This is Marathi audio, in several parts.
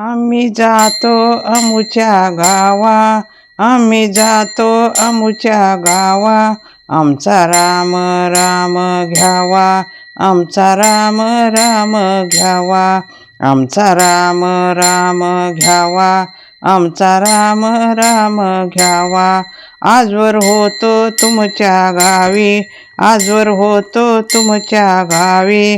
आम्ही जातो अमुच्या गावा आम्ही जातो अमुच्या गावा. आमचा राम राम घ्यावा आमचा राम राम घ्यावा. आमचा राम राम घ्यावा आमचा राम राम घ्यावा. आजवर होतो तुमच्या गावी आजवर होतो तुमच्या गावी.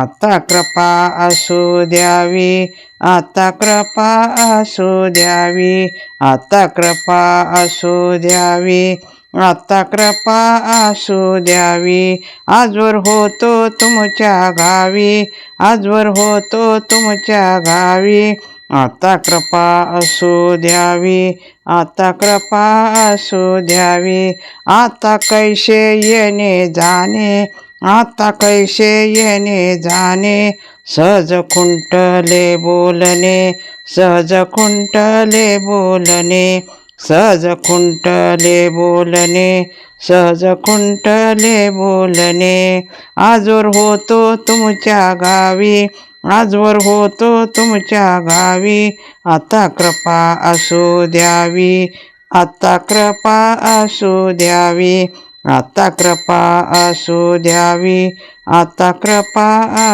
आता कृपा असू द्यावी आता कृपा असू द्यावी आता कृपा असू द्यावी आता कृपा असू द्यावी. आजवर होतो तुमच्या गावी आजवर होतो तुमच्या गावी. आता कृपा असू द्यावी आता कृपा असू द्यावी. आता कैसे येणे जाणे आता कैसे येणे जाणे सहज खुंटले बोलणे सहज खुंटले बोलणे सहज खुंटले बोलणे सहज खुंटले बोलणे आजवर होतो तुमच्या गावी आजवर होतो तुमच्या गावी. आता कृपा असू द्यावी आता कृपा असू द्यावी. आता कृपा असू द्यावी आता कृपा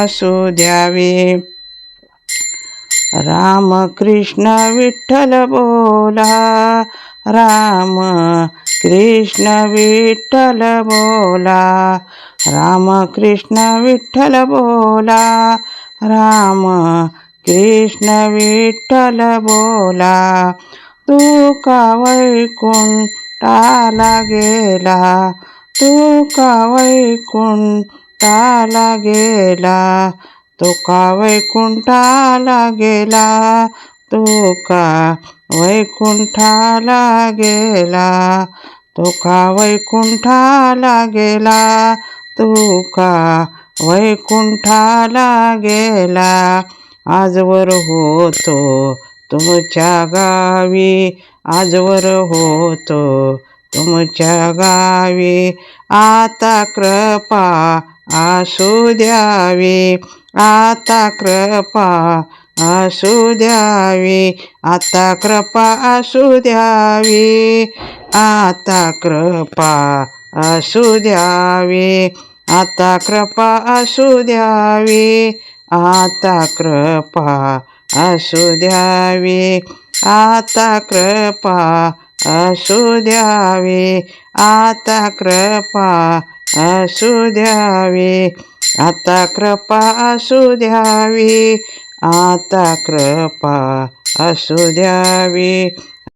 असू द्यावी. राम कृष्ण विठ्ठल बोला राम कृष्ण विठ्ठल बोला राम कृष्ण विठ्ठल बोला राम कृष्ण विठ्ठल बोला. तू का टाला गेला तू का वैकुंठाला गेला तो का वैकुंठाला गेला तो का वैकुंठाला गेला तो का वैकुंठाला गेला. तू का वैकुंठाला गेला आजवर होतो तुमच्या गावी आजवर होतो. तुमच्या गावी आता कृपा आसू द्यावी. आता कृपा असू द्यावी. आता कृपा असू द्यावी. आता कृपा असू द्यावी. आता कृपा असू द्यावी. आता कृपा असू द्यावी आता कृपा असू द्यावी आता कृपा असू द्यावी आता कृपा असू द्यावी आता कृपा असू द्यावी